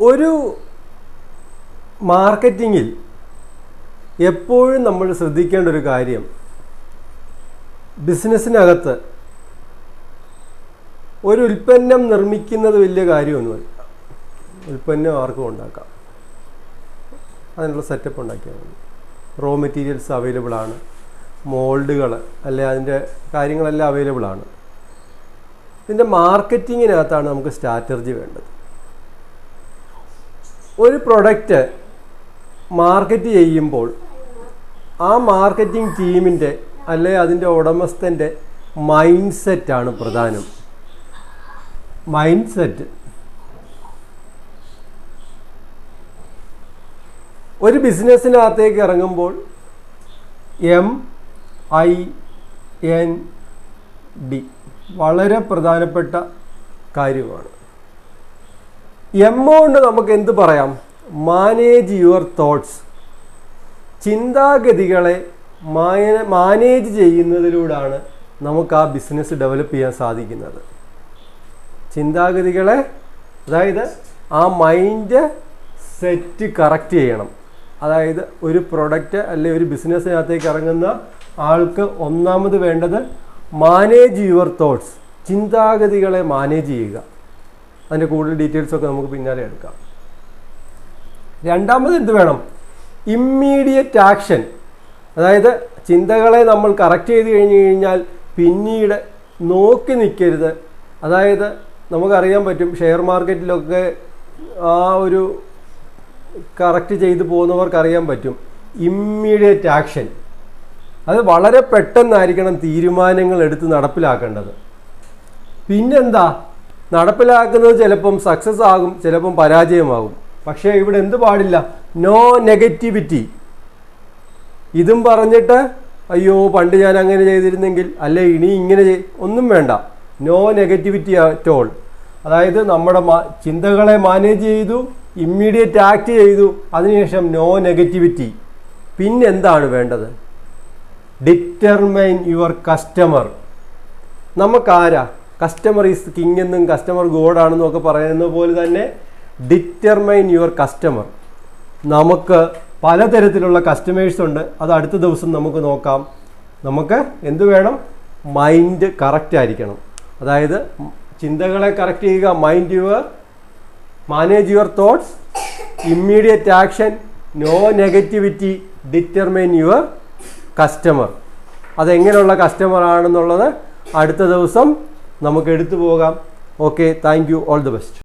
ഒരു മാർക്കറ്റിങ്ങിൽ എപ്പോഴും നമ്മൾ ശ്രദ്ധിക്കേണ്ട ഒരു കാര്യം ബിസിനസ്സിനകത്ത് ഒരു ഉൽപ്പന്നം നിർമ്മിക്കുന്നത് വലിയ കാര്യമൊന്നുമല്ല. ഉൽപ്പന്നം ആർക്കും ഉണ്ടാക്കാം. അതിനുള്ള സെറ്റപ്പ് ഉണ്ടാക്കിയാൽ മതി. റോ മെറ്റീരിയൽസ് അവൈലബിൾ ആണ്. മോൾഡുകൾ അല്ലെ അതിന്റെ കാര്യങ്ങളെല്ലാം അവൈലബിൾ ആണ്. ഇതിന്റെ മാർക്കറ്റിങ്ങിനകത്താണ് നമുക്ക് സ്ട്രാറ്റജി വേണ്ടത്. ഒരു പ്രൊഡക്റ്റ് മാർക്കറ്റ് ചെയ്യുമ്പോൾ ആ മാർക്കറ്റിംഗ് ടീമിന്റെ അല്ലെ അതിന്റെ ഉടമസ്ഥന്റെ മൈൻഡ് സെറ്റാണ് പ്രധാനം. മൈൻഡ് സെറ്റ് ഒരു ബിസിനസ്സിനകത്തേക്ക് ഇറങ്ങുമ്പോൾ എം ഐ എൻ ഡി വളരെ പ്രധാനപ്പെട്ട കാര്യമാണ്. എം നമുക്ക് എന്ത് പറയാം? മാനേജ് യുവർ തോട്ട്സ് ചിന്താഗതികളെ മാനേജ് ചെയ്യുന്നതിലൂടെയാണ് നമുക്ക് ആ ബിസിനസ് ഡെവലപ്പ് ചെയ്യാൻ സാധിക്കുന്നത്. ചിന്താഗതികളെ അതായത് ആ മൈൻഡ് സെറ്റ് കറക്റ്റ് ചെയ്യണം. അതായത് ഒരു പ്രൊഡക്റ്റ് അല്ലെ ഒരു ബിസിനസ്സിനകത്തേക്ക് ഇറങ്ങുന്ന ആൾക്ക് ഒന്നാമത് വേണ്ടത് മാനേജ് യുവർ തോട്ട്സ് ചിന്താഗതികളെ മാനേജ് ചെയ്യുക. അതിന്റെ കൂടുതൽ ഡീറ്റെയിൽസൊക്കെ നമുക്ക് പിന്നാലെ എടുക്കാം. രണ്ടാമത് എന്ത് വേണം? ഇമ്മീഡിയറ്റ് ആക്ഷൻ അതായത് ചിന്തകളെ നമ്മൾ കറക്റ്റ് ചെയ്ത് കഴിഞ്ഞ് കഴിഞ്ഞാൽ പിന്നീട് നോക്കി നിൽക്കരുത്. അതായത് നമുക്കറിയാൻ പറ്റും ഷെയർ മാർക്കറ്റിലൊക്കെ ആ ഒരു കറക്റ്റ് ചെയ്തു പോകുന്നവർക്ക് അറിയാൻ പറ്റും. ഇമ്മീഡിയറ്റ് ആക്ഷൻ അത് വളരെ പെട്ടെന്നായിരിക്കണം തീരുമാനങ്ങൾ എടുത്ത് നടപ്പിലാക്കേണ്ടത്. പിന്നെന്താ? നടപ്പിലാക്കുന്നത് ചിലപ്പം സക്സസ് ആകും ചിലപ്പം പരാജയമാകും. പക്ഷേ ഇവിടെ എന്ത് പാടില്ല? നോ നെഗറ്റിവിറ്റി ഇതും പറഞ്ഞിട്ട് അയ്യോ പണ്ട് ഞാൻ അങ്ങനെ ചെയ്തിരുന്നെങ്കിൽ അല്ലെ ഇനി ഇങ്ങനെ ഒന്നും വേണ്ട. നോ നെഗറ്റിവിറ്റി അറ്റ് ഓൾ അതായത് നമ്മുടെ ചിന്തകളെ മാനേജ് ചെയ്തു ഇമ്മീഡിയറ്റ് ആക്ട് ചെയ്തു അതിനുശേഷം നോ നെഗറ്റിവിറ്റി പിന്നെന്താണ് വേണ്ടത്? ഡിറ്റർമൈൻ യുവർ കസ്റ്റമർ നമുക്കാരാ? കസ്റ്റമർ ഈസ് കിങ് എന്നും കസ്റ്റമർ ഗോഡാണെന്നും ഒക്കെ പറയുന്ന പോലെ തന്നെ ഡിറ്റർമൈൻ യുവർ കസ്റ്റമർ നമുക്ക് പലതരത്തിലുള്ള കസ്റ്റമേഴ്സ് ഉണ്ട്. അത് അടുത്ത ദിവസം നമുക്ക് നോക്കാം. നമുക്ക് എന്ത് വേണം? മൈൻഡ് കറക്റ്റ് ആയിരിക്കണം. അതായത് ചിന്തകളെ കറക്റ്റ് ചെയ്യുക mind your manage your thoughts immediate action no negativity determine your customer അതെങ്ങനെയുള്ള customer ആണെന്നുള്ളത് അടുത്ത ദിവസം നമുക്ക് എടുത്തു പോകാം. Okay thank you all the best